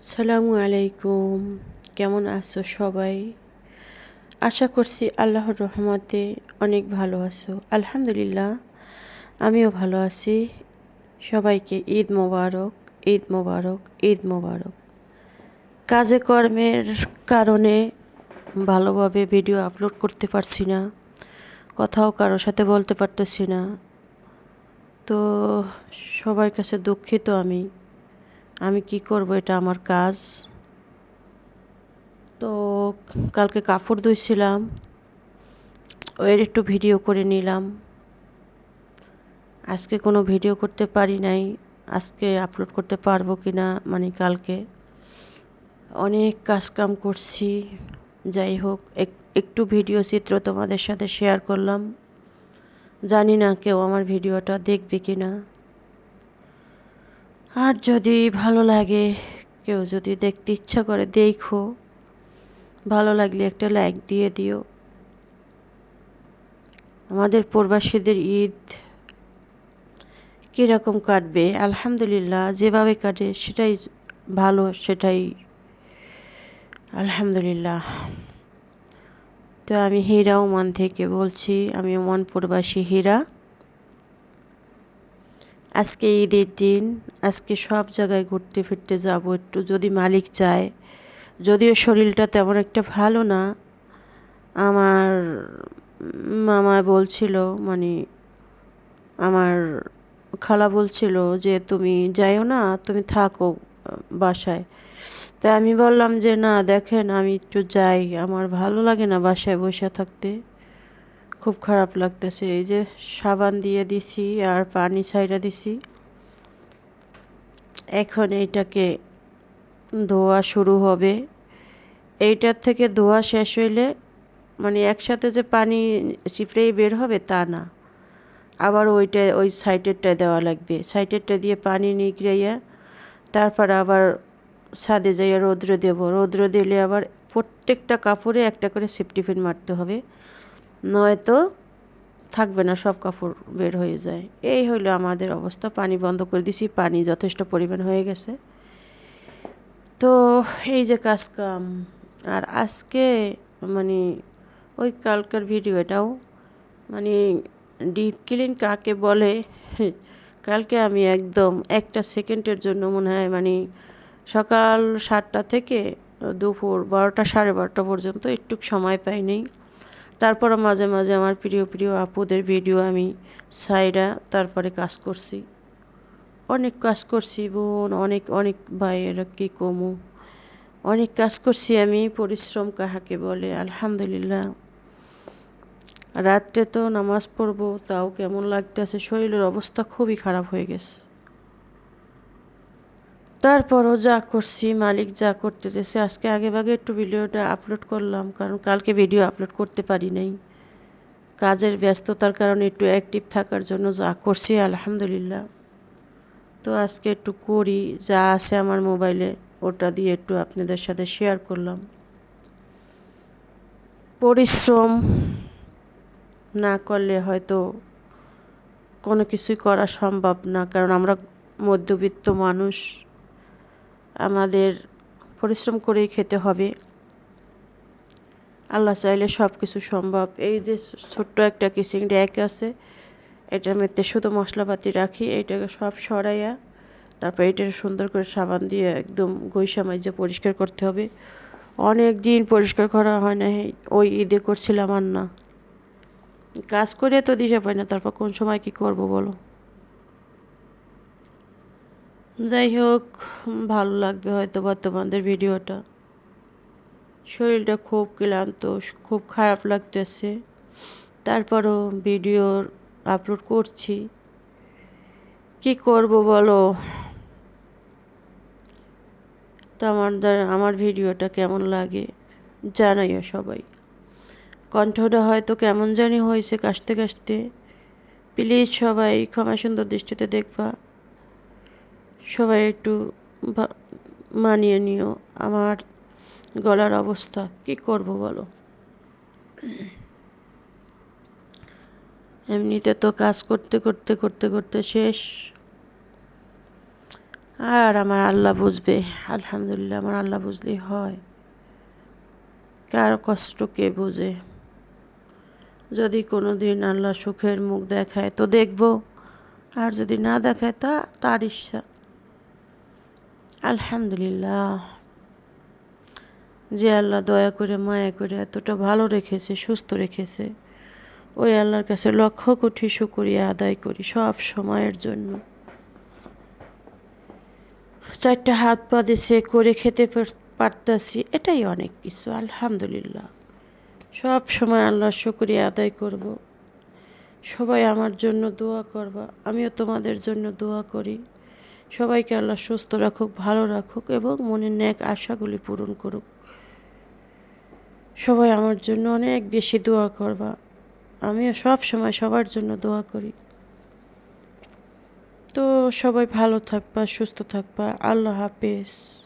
সালামু আলাইকুম। কেমন আছো সবাই? আশা করছি আল্লাহর রহমতে অনেক ভালো আছো। আলহামদুলিল্লাহ, আমিও ভালো আছি। সবাইকে ঈদ মোবারক ঈদ মোবারক ঈদ মোবারক। কাজে কর্মের কারণে ভালোভাবে ভিডিও আপলোড করতে পারছি না। কথাও কারোর সাথে বলতে পারতেছি না। তো সবার কাছে দুঃখিত আমি। আমি কি করব? এটা আমার কাজ। তো কালকে কাপড় ধুইছিলাম। ওর একটু ভিডিও করে নিলাম। আজকে কোনো ভিডিও করতে পারি নাই। আজকে আপলোড করতে পারব কি না মানে কালকে। অনেক কাজ কাম করছি। যাই হোক একটু ভিডিও চিত্র তোমাদের সাথে শেয়ার করলাম। জানি না কেউ আমার ভিডিওটা দেখবে কি না। আর যদি ভালো লাগে, কেউ যদি দেখতে ইচ্ছা করে, দেখো। ভালো লাগলে একটা লাইক দিয়ে দিও। আমাদের প্রবাসীদের ঈদ কীরকম কাটবে? আলহামদুলিল্লাহ, যেভাবে কাটে সেটাই ভালো, সেটাই আলহামদুলিল্লাহ। তো আমি হীরা ওমান থেকে বলছি, আমি ওমান প্রবাসী হীরা। আজকে ঈদের দিন, আজকে সব জায়গায় ঘুরতে ফিরতে যাব একটু। যদি মালিক চায়, যদিও শরীরটা তেমন একটা ভালো না, আমার মামা বলছিল মানে আমার খালা বলছিল যে, তুমি যাইও না, তুমি থাকো বাসায়। তাই আমি বললাম যে, না, দেখেন, আমি একটু যাই, আমার ভালো লাগে না বাসায় বসে থাকতে। খুব খারাপ লাগতেছে। এই যে সাবান দিয়ে দিছি আর পানি ছাইরা দিছি। এখন এইটাকে ধোয়া শুরু হবে। এইটার থেকে ধোয়া শেষ হইলে মানে একসাথে যে পানি চিপড়েই বের হবে তা না। আবার ওইটা ওই সাইডেরটা দেওয়া লাগবে। সাইডেরটা দিয়ে পানি নিগড়াইয়া তারপর আবার ছাদে যাইয়া রৌদ্র দেব। রৌদ্র দিলে আবার প্রত্যেকটা কাপড়ে একটা করে সেফটি ফিন মারতে হবে। নয়তো থাকবে না, সব কাপড় বের হয়ে যায়। এই হলো আমাদের অবস্থা। পানি বন্ধ করে দিছি, পানি যথেষ্ট পরিমাণ হয়ে গেছে। তো এই যে কাজ কাম আর আজকে মানে ওই কালকার ভিডিও এটাও মানে ডিপ ক্লিন কাকে বলে, কালকে আমি একদম একটা সেকেন্ডের জন্য মনে হয় মানে সকাল সাতটা থেকে দুপুর বারোটা সাড়ে বারোটা পর্যন্ত একটু সময় পাইনি তারপরও মাঝে মাঝে আমার প্রিয় প্রিয় আপুদের ভিডিও আমি সাইডা তারপরে কাজ করছি। অনেক কাজ করছি বোন, অনেক অনেক ভাইয়েরা কী কমু? অনেক কাজ করছি আমি, পরিশ্রম কাহাকে বলে? আলহামদুলিল্লাহ। রাত্রে তো নামাজ পড়ব, তাও কেমন লাগতেছে? শরীরের অবস্থা খুবই খারাপ হয়ে গেছে। তারপরও যা করছি, মালিক যা করতে দিয়েছে আজকে আগে ভাগে একটু ভিডিওটা আপলোড করলাম, কারণ কালকে ভিডিও আপলোড করতে পারি নাই। কাজের ব্যস্ততার কারণে একটু অ্যাক্টিভ থাকার জন্য যা করছি, আলহামদুলিল্লাহ। তো আজকে একটু করি, যা আছে আমার মোবাইলে ওটা দিয়ে একটু আপনাদের সাথে শেয়ার করলাম। পরিশ্রম না করলে হয়তো কোনো কিছুই করা সম্ভব না, কারণ আমরা মধ্যবিত্ত মানুষ। আমাদের পরিশ্রম করেই খেতে হবে। আল্লাহ চাইলে সব কিছু সম্ভব। এই যে ছোট্ট একটা কিচিং র্যাক আছে, এটার মধ্যে শুধু মশলাপাতি রাখি এইটাকে সব সরাইয়া তারপর এটা সুন্দর করে সাবান দিয়ে একদম গৈসা মাইজে পরিষ্কার করতে হবে। অনেক দিন পরিষ্কার করা হয় না ওই ঈদে করছিলাম আর না। কাজ করে তো দিশা পাই না, তারপর কোন সময় কি করব বলো? যাই হোক, ভালো লাগবে হয়তো বা তোমাদের ভিডিওটা। শরীরটা খুব ক্লান্ত, খুব খারাপ লাগতেছে। তারপরও ভিডিওর আপলোড করছি। কি করব বলো? তো আমাদের আমার ভিডিওটা কেমন লাগে জানাইও সবাই। কণ্ঠটা হয়তো কেমন জানি হয়েছে কাশতে কাশতে। প্লিজ সবাই ক্ষমা সুন্দর দৃষ্টিতে দেখবা। সবাই একটু মানিয়ে নিও। আমার গলার অবস্থা, কি করব বলো? এমনিতে তো কাজ করতে করতে করতে করতে শেষ। আর আমার আল্লাহ বুঝবে। আলহামদুলিল্লাহ, আমার আল্লাহ বুঝলেই হয়। কার কষ্ট কে বোঝে? যদি কোনো দিন আল্লাহ সুখের মুখ দেখায় তো দেখব। আর যদি না দেখায় তা, তার ইচ্ছা। আলহামদুলিল্লাহ। যে আল্লাহ দয়া করে, মায়া করে এতটা ভালো রেখেছে, সুস্থ রেখেছে, ওই আল্লাহর কাছে লক্ষ কোটি শুকরিয়া আদায় করি সব সময়ের জন্য। চারটা হাত পা দিছে করে খেতে পারতাছি, এটাই অনেক কিছু, আলহামদুলিল্লাহ। সব সময় আল্লাহর শুকরিয়া আদায় করব। সবাই আমার জন্য দোয়া করবা, আমিও তোমাদের জন্য দোয়া করি। সবাইকে আল্লাহ সুস্থ রাখুক, ভালো রাখুক এবং মনের ন্যাক আশাগুলি পূরণ করুক। সবাই আমার জন্য অনেক বেশি দোয়া করবা। আমিও সব সময় সবার জন্য দোয়া করি। তো সবাই ভালো থাকবা, সুস্থ থাকবা। আল্লাহ হাফেজ।